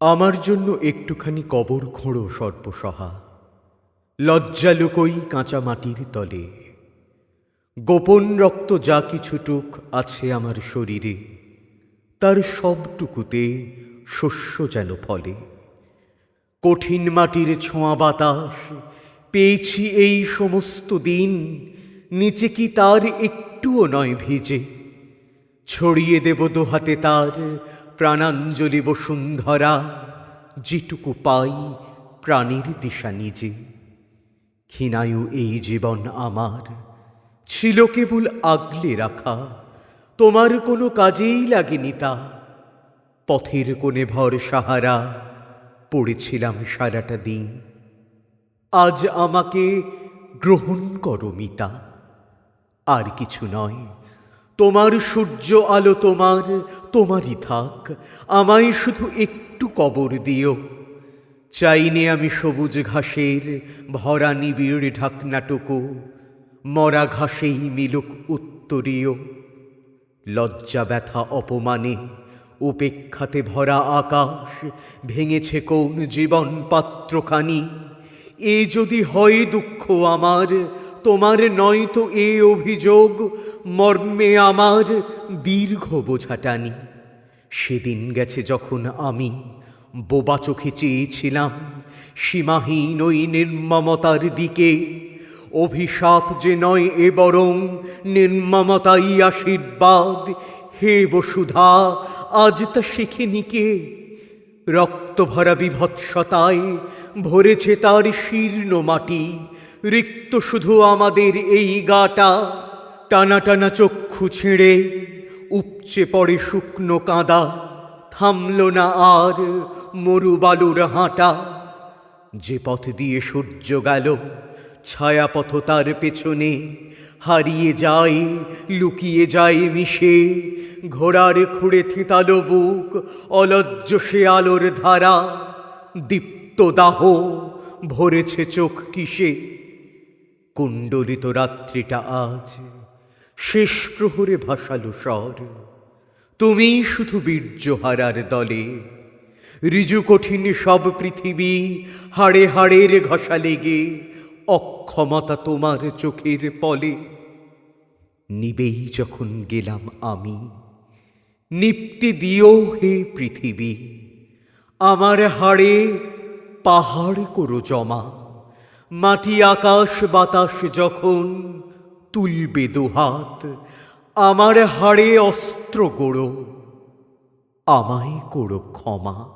আমার জন্য একটুখানি কবর খোঁড়ো সর্পসহা লজ্জা লুকোই কাঁচা মাটির তলে। গোপন রক্ত যা কিছুটুক আছে আমার শরীরে, তার সবটুকুতে শস্য যেন ফলে। কঠিন মাটির ছোঁয়া বাতাস, পেয়েছি এই সমস্ত দিন, নিচে কি তার একটুও নয় ভিজে? ছড়িয়ে দেব দোহাতে তার প্রাণাঞ্জলি বসুন্ধরা, যেটুকু পাই প্রাণের দিশা নিজে। ক্ষীণায়ু এই জীবন আমার, ছিল কেবল আগলে রাখা। তোমার কোনো কাজেই লাগেনি তা। পথের কোণে ভর সাহারা, পড়েছিলাম সারাটা দিন। আজ আমাকে গ্রহণ করো মিতা। আর কিছু নয়, তোমার সূর্য আলো তোমার তোমারই থাক, আমায় শুধু একটু কবর দিও। চাইনে আমি সবুজ ঘাসের ভরা নিবিড় ঢাকনাটুকু, মরা ঘাসেই মিলুক উত্তরীয়। লজ্জা, ব্যথা, অপমানে উপেক্ষাতে ভরা আকাশ ভেঙেছে কোন জীবন পাত্রখানি এ যদি হয় দুঃখ আমার তোমার নয় তো এ অভিযোগ, মর্মে আমার দীর্ঘ বোঝাটানি। সেদিন গেছে যখন আমি বোবা চোখে চেয়েছিলাম, সীমাহীন ওই নির্মমতার দিকে। অভিশাপ যে নয় এ বরং নির্মমতাই আশীর্বাদ। হে বসুধা, আজ তা শেখেনি কে? রক্তভরা বিভৎসতায় ভরেছে তার শীর্ণ মাটি। রিক্ত শুধু আমাদের এই গাটা। টানা টানা চক্ষু ছেড়ে উপচে পড়ে শুকনো কাঁদা। থামল না আর মরু বালুর হাঁটা। যে পথ দিয়ে সূর্য গেল, ছায়াপথ তার পেছনে। হারিয়ে যায়, লুকিয়ে যায় মিশে। ঘোড়ার খুঁড়ে থিতালো বুক, অলজ্জ সে আলোর ধারা। দীপ্ত দাহ ভরেছে চোখ কিসে? কুণ্ডলিত রাত্রিটা আজ। শেষ প্রহরে ভাসালো স্বর। তুমি শুধু বীর্যহারার দলে। ঋজু কঠিন সব পৃথিবী হাড়ে হাড়ের ঘষা লেগে, অক্ষমতা তোমার চোখের পলে। নিবেই যখন গেলাম আমি, নিপ্তি দিও হে পৃথিবী। আমার হাড়ে পাহাড় করো জমা। মাটি আকাশ বাতাস যখন তুলবে দুহাত আমার হাড়ে অস্ত্র গোড়ো আমায় করো ক্ষমা।